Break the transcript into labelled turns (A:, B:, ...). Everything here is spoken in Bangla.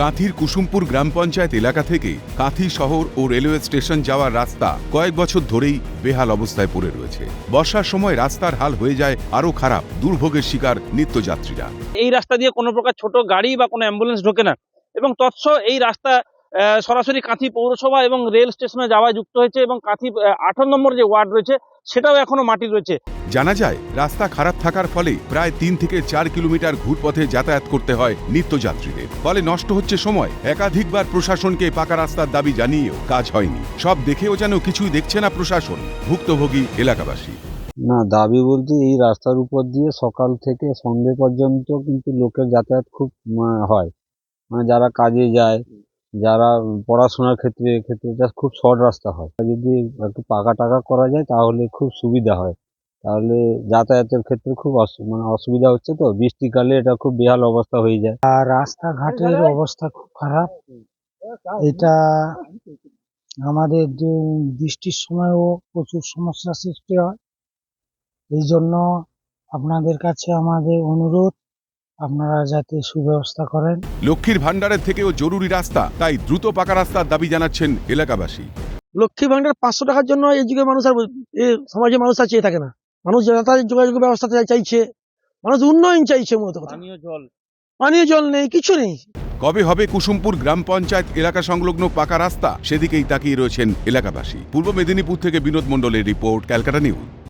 A: কাঁথির কুসুমপুর গ্রাম পঞ্চায়েত এলাকা থেকে কাঁথি শহর ও রেলওয়ে স্টেশন যাওয়ার রাস্তা কয়েক বছর ধরেই বেহাল অবস্থায় পড়ে রয়েছে। বর্ষার সময় রাস্তার হাল হয়ে যায় আরও খারাপ, দুর্ভোগের শিকার নিত্যযাত্রীরা।
B: এই রাস্তা দিয়ে কোনো প্রকার ছোট গাড়ি বা কোনো অ্যাম্বুলেন্স ঢোকে না এবং তৎস এই রাস্তা সরাসরি কাঁথি পৌরসভা এবং রেল স্টেশনে যাওয়ায় যুক্ত হয়েছে এবং কাঁথি আঠারো নম্বর যে ওয়ার্ড রয়েছে সেটাও এখনও মাটি রয়েছে।
A: জানা যায় রাস্তা খারাপ থাকার ফলে প্রায় তিন থেকে চার কিলোমিটার ঘুরপথে যাতায়াত করতে হয় নিত্যযাত্রীদের। ফলে নষ্ট হচ্ছে সময়। একাধিকবার প্রশাসনকে পাকা রাস্তার দাবি জানিয়েও কাজ হয়নি। সব দেখেও যেন কিছুই দেখছে না প্রশাসন ভুক্তভোগী এলাকাবাসী।
C: না দাবি বলতে এই রাস্তার উপর দিয়ে সকাল থেকে সন্ধে পর্যন্ত কিন্তু লোকের যাতায়াত খুব হয়। মানে যারা কাজে যায় যারা পড়াশোনার ক্ষেত্রে ক্ষেত্রে এটা খুব শর্ট রাস্তা হয়। যদি একটু পাকা টাকা করা যায়, তাহলে খুব সুবিধা হয়। তাহলে যাতায়াতের ক্ষেত্রে খুব মানে অসুবিধা হচ্ছে তো? বৃষ্টিকালে এটা খুব বেহাল অবস্থা হয়ে যায়।
D: আর রাস্তাঘাটের অবস্থা খুব খারাপ। এটা আমাদের যে বৃষ্টির সময়ও প্রচুর সমস্যা সৃষ্টি হয়। এই জন্য আপনাদের কাছে আমাদের অনুরোধ আপনারা যাতে সুব্যবস্থা করেন।
A: লক্ষ্মীর ভাণ্ডারের থেকেও জরুরি রাস্তা তাই দ্রুত পাকা রাস্তার দাবি জানাচ্ছেন এলাকাবাসী।
E: লক্ষ্মী ভান্ডার পাঁচশো টাকার জন্য এই যুগের মানুষ আর সমাজের মানুষ আর চেয়ে থাকে না। মানুষ যাতায়াত যোগাযোগ ব্যবস্থা চাইছে। মানুষ উন্নয়ন চাইছে মূলত
B: পানীয় জল।
E: পানীয় জল নেই কিছু নেই।
A: কবে হবে কুসুমপুর গ্রাম পঞ্চায়েত এলাকা সংলগ্ন পাকা রাস্তা? সেদিকেই তাকিয়ে রয়েছেন এলাকাবাসী। পূর্ব মেদিনীপুর থেকে বিনোদ মণ্ডলের রিপোর্ট ক্যালকাটা নিউজ।